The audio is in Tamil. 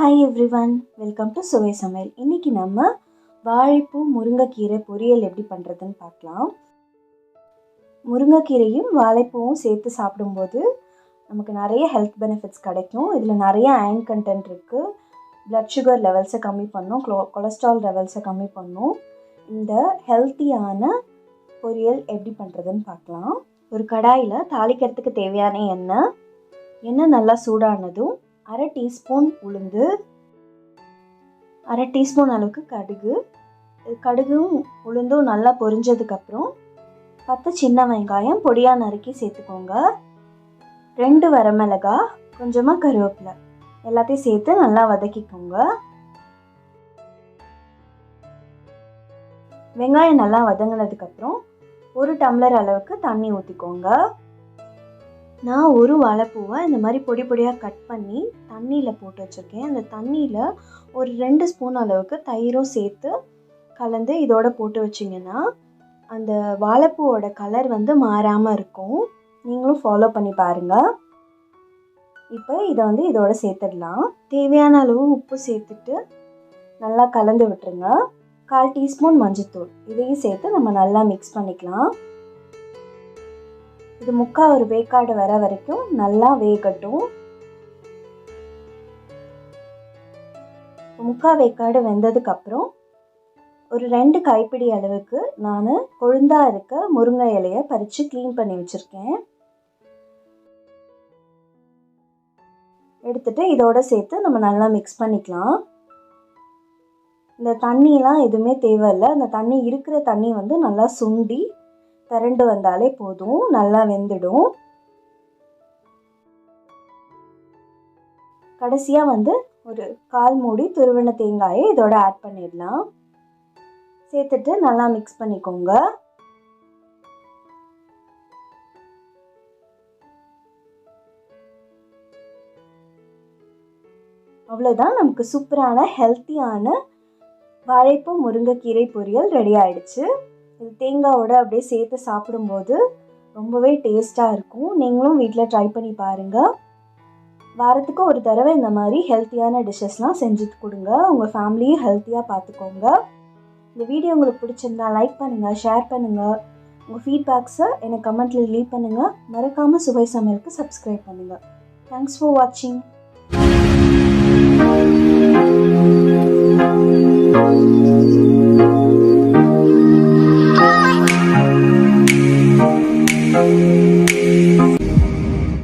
Hi everyone welcome to Suvai Samayal இன்றைக்கி நம்ம வாழைப்பூ முருங்கைக்கீரை பொரியல் எப்படி பண்ணுறதுன்னு பார்க்கலாம். முருங்கைக்கீரையும் வாழைப்பூவும் சேர்த்து சாப்பிடும்போது நமக்கு நிறைய ஹெல்த் பெனிஃபிட்ஸ் கிடைக்கும். இதில் நிறைய அயன் கண்டென்ட் இருக்குது ப்ளட் சுகர் லெவல்ஸை கம்மி பண்ணும். கொ கொலஸ்ட்ரால் லெவல்ஸை கம்மி பண்ணும். இந்த ஹெல்த்தியான பொரியல் எப்படி பண்ணுறதுன்னு பார்க்கலாம். ஒரு கடாயில் தாளிக்கிறதுக்கு தேவையான எண்ணெய் எண்ணெய் நல்லா சூடானதும் அரை டீஸ்பூன் உளுந்து அரை டீஸ்பூன் அளவுக்கு கடுகு. கடுகும் உளுந்தும் நல்லா பொரிஞ்சதுக்கப்புறம் பத்து சின்ன வெங்காயம் பொடியாக நறுக்கி சேர்த்துக்கோங்க. ரெண்டு வரமிளகா கொஞ்சமாக கருவேப்பிலை. எல்லாத்தையும் சேர்த்து நல்லா வதக்கிக்கோங்க. வெங்காயம் நல்லா வதங்கினதுக்கப்புறம் ஒரு டம்ளர் அளவுக்கு தண்ணி ஊற்றிக்கோங்க நான் ஒரு வாழைப்பூவை இந்த மாதிரி பொடி பொடியாக கட் பண்ணி தண்ணியில் போட்டு வச்சுருக்கேன். அந்த தண்ணியில் ஒரு ரெண்டு ஸ்பூன் அளவுக்கு தயிரும் சேர்த்து கலந்து இதோட போட்டு வச்சிங்கன்னா அந்த வாழைப்பூவோட கலர் வந்து மாறாமல் இருக்கும். நீங்களும் ஃபாலோ பண்ணி பாருங்கள் இப்போ இதை வந்து இதோட சேர்த்துடலாம். தேவையான அளவு உப்பு சேர்த்துட்டு நல்லா கலந்து விட்டுருங்க. கால் டீஸ்பூன் மஞ்சத்தூள். இதையும் சேர்த்து நம்ம நல்லா மிக்ஸ் பண்ணிக்கலாம். இது முக்கால் ஒரு வேக்காடு வர வரைக்கும் நல்லா வேகட்டும். முக்கால் வேக்காடு வெந்ததுக்கப்புறம் ஒரு ரெண்டு கைப்பிடி அளவுக்கு நான் கொழுந்தா இருக்க முருங்கை இலையை பறித்து க்ளீன் பண்ணி வச்சுருக்கேன். எடுத்துட்டு இதோட சேர்த்து நம்ம நல்லா மிக்ஸ் பண்ணிக்கலாம். இந்த தண்ணியெலாம் எதுவுமே தேவையில்லை. அந்த தண்ணி இருக்கிற தண்ணி வந்து நல்லா சுண்டி திரண்டு வந்தாலே போதும் நல்லா வெந்துடும். கடைசியாக வந்து ஒரு கால் மூடி துருவின தேங்காயை இதோட ஆட் பண்ணிடலாம். சேர்த்துட்டு நல்லா மிக்ஸ் பண்ணிக்கோங்க. அவ்வளோதான் நமக்கு சூப்பரான ஹெல்த்தியான வாழைப்பூ முருங்கைக்கீரை பொரியல் ரெடி ஆயிடுச்சு. இது தேங்காவோட அப்படியே சேர்த்து சாப்பிடும்போது ரொம்பவே டேஸ்ட்டாக இருக்கும். நீங்களும் வீட்டில் ட்ரை பண்ணி பாருங்கள் வாரத்துக்கு ஒரு தடவை இந்த மாதிரி ஹெல்த்தியான டிஷ்ஷஸ்லாம் செஞ்சு கொடுங்க. உங்கள் ஃபேமிலியும் ஹெல்த்தியாக பார்த்துக்கோங்க இந்த வீடியோ உங்களுக்கு பிடிச்சிருந்தா லைக் பண்ணுங்கள் ஷேர் பண்ணுங்கள் உங்கள் ஃபீட்பேக்ஸை எனக்கு கமெண்ட்டில் லீவ் பண்ணுங்கள் மறக்காமல் சுவை சமையலுக்கு சப்ஸ்கிரைப் பண்ணுங்கள் தேங்க்ஸ் ஃபார் வாட்சிங்